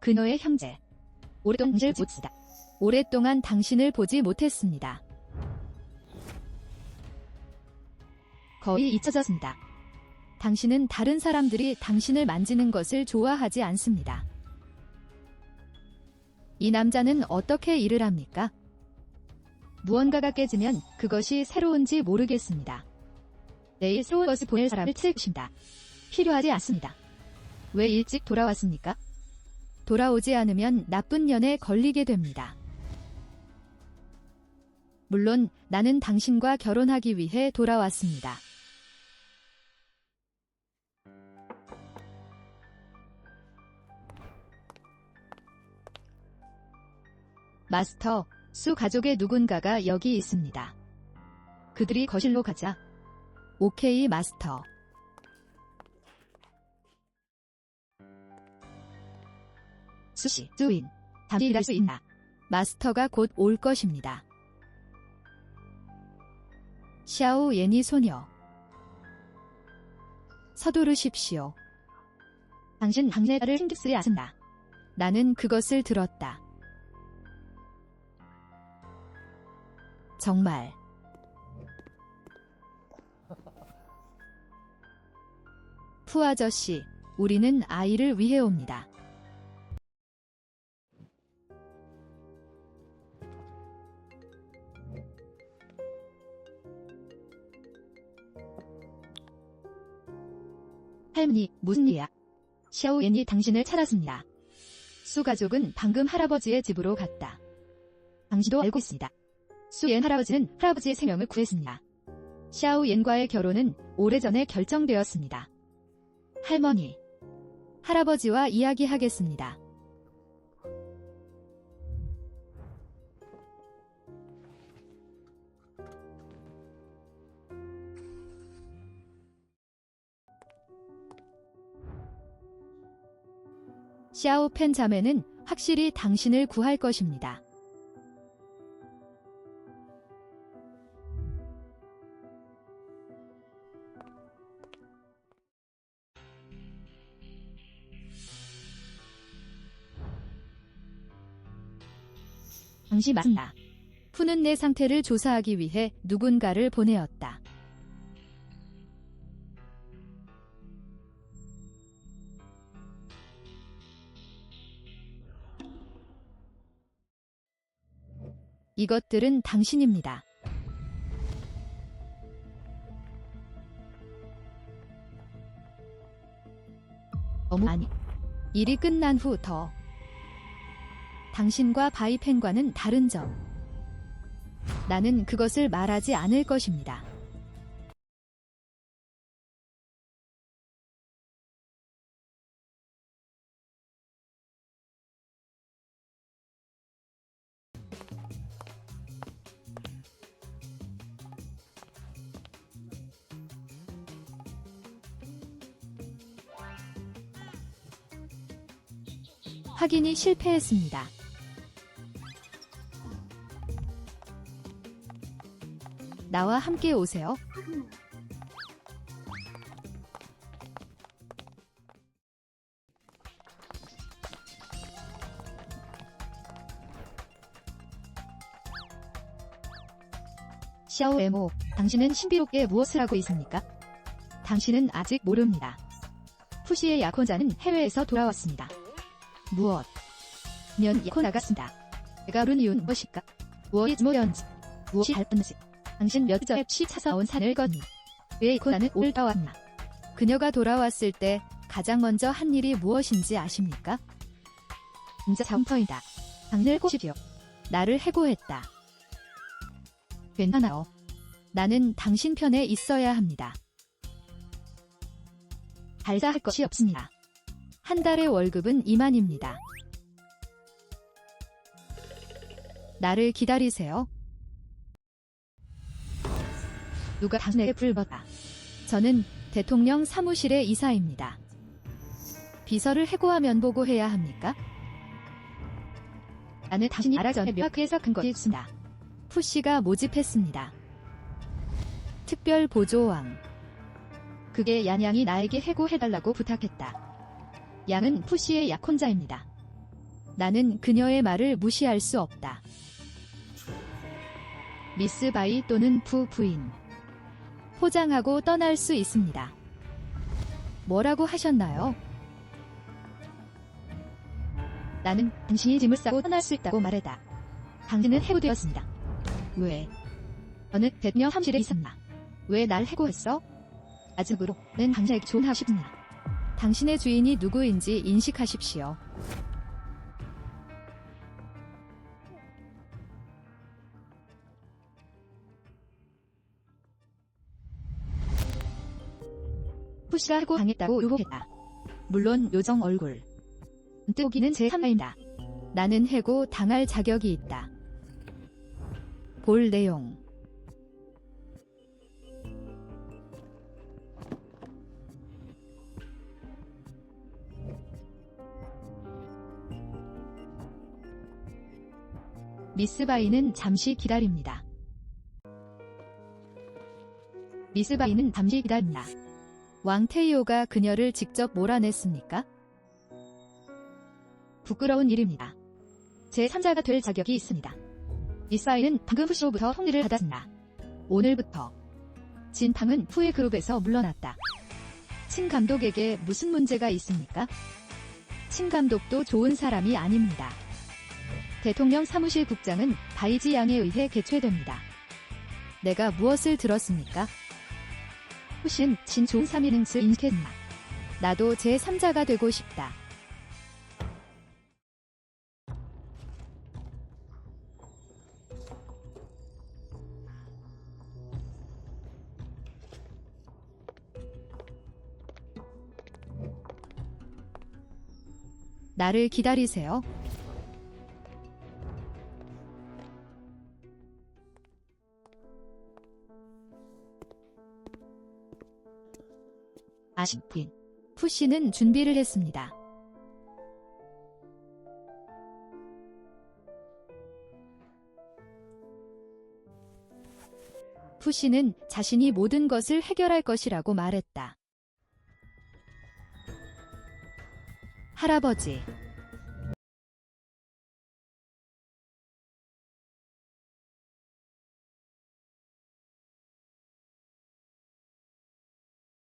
그녀의 형제. 오랫동안 당신을 보지다. 오랫동안 당신을 보지 못했습니다. 거의 잊혀졌습니다. 당신은 다른 사람들이 당신을 만지는 것을 좋아하지 않습니다. 이 남자는 어떻게 일을 합니까? 무언가가 깨지면 그것이 새로운지 모르겠습니다. 내일 새로운 것을 보낼 사람을 것입니다. 필요하지 않습니다. 왜 일찍 돌아왔습니까? 돌아오지 않으면 나쁜 년에 걸리게 됩니다. 물론 나는 당신과 결혼하기 위해 돌아왔습니다. 마스터, 수 가족의 누군가가 여기 있습니다. 그들이 거실로 가자. 오케이, 마스터. 수시, 주인. 잠시 일할 수 있나? 마스터가 곧 올 것입니다. 샤오 예니 소녀. 서두르십시오. 당신 딸을 신경 쓰지 않습니다. 나는 그것을 들었다. 정말. 푸 아저씨, 우리는 아이를 위해 옵니다. 할머니, 무슨 일이야? 샤오옌이 당신을 찾았습니다. 수 가족은 방금 할아버지의 집으로 갔다. 당신도 알고 있습니다. 수옌 할아버지는 할아버지의 생명을 구했습니다. 샤오옌과의 결혼은 오래전에 결정되었습니다. 할머니, 할아버지와 이야기하겠습니다. 샤오펜 자매는 확실히 당신을 구할 것입니다. 당시 맞나? 푸는 내 상태를 조사하기 위해 누군가를 보내었다. 이것들은 당신입니다. 너무 아니. 일이 끝난 후 더. 당신과 바이펜과는 다른 점. 나는 그것을 말하지 않을 것입니다. 확인이 실패했습니다. 나와 함께 오세요. 샤오 에모, 당신은 신비롭게 무엇을 하고 있습니까? 당신은 아직 모릅니다. 푸시의 약혼자는 해외에서 돌아왔습니다. 무엇? 면 잃고 나갔습니다. 내가 른 이유는 무엇일까? 무엇이 뭐였는지, 무엇이 할뻔지 당신 몇 전에 취 찾아온 산을 건니. 왜 잃고 나는 올다 왔나? 그녀가 돌아왔을 때 가장 먼저 한 일이 무엇인지 아십니까? 진짜 정터이다. 당신을 꼬시오. 나를 해고했다. 괜찮아요. 나는 당신 편에 있어야 합니다. 발사할 것이 없습니다. 한 달의 월급은 2만입니다. 나를 기다리세요. 누가 당신에게 불렀다. 저는 대통령 사무실의 이사입니다. 비서를 해고하면 보고해야 합니까? 나는 당신이 알아 전에 묘학회에서 큰 것이 있습니다. 푸시가 모집했습니다. 특별 보조왕. 그게 얀양이 나에게 해고해달라고 부탁했다. 양은 푸시의 약혼자입니다. 나는 그녀의 말을 무시할 수 없다. 미스 바이 또는 부 부인. 포장하고 떠날 수 있습니다. 뭐라고 하셨나요? 나는 당신이 짐을 싸고 떠날 수 있다고 말했다. 당신은 해고되었습니다. 왜? 어느 대통령 사무실에 있었나? 왜 날 해고했어? 아직으로는 당신에게 싶습니다. 당신의 주인이 누구인지 인식하십시오. 푸시가 해고 당했다고 요구했다. 물론 요정 얼굴. 뜨기는 제 3자입니다. 나는 해고 당할 자격이 있다. 볼 내용. 미스 바이는 잠시 기다립니다. 미스 바이는 잠시 기다린다. 왕테이오가 그녀를 직접 몰아냈습니까? 부끄러운 일입니다. 제 3자가 될 자격이 있습니다. 미사일은 방금 후시로부터 통리를 받았습니다. 오늘부터 진팡은 후의 그룹에서 물러났다. 친 감독에게 무슨 문제가 있습니까? 친 감독도 좋은 사람이 아닙니다. 대통령 사무실 국장은 바이지 양에 의해 개최됩니다. 내가 무엇을 들었습니까? 후신 진 좋은 3인응스 인식했나. 나도 제 3자가 되고 싶다. 나를 기다리세요. 아쉽긴. 푸시는 준비를 했습니다. 푸시는 자신이 모든 것을 해결할 것이라고 말했다. 할아버지,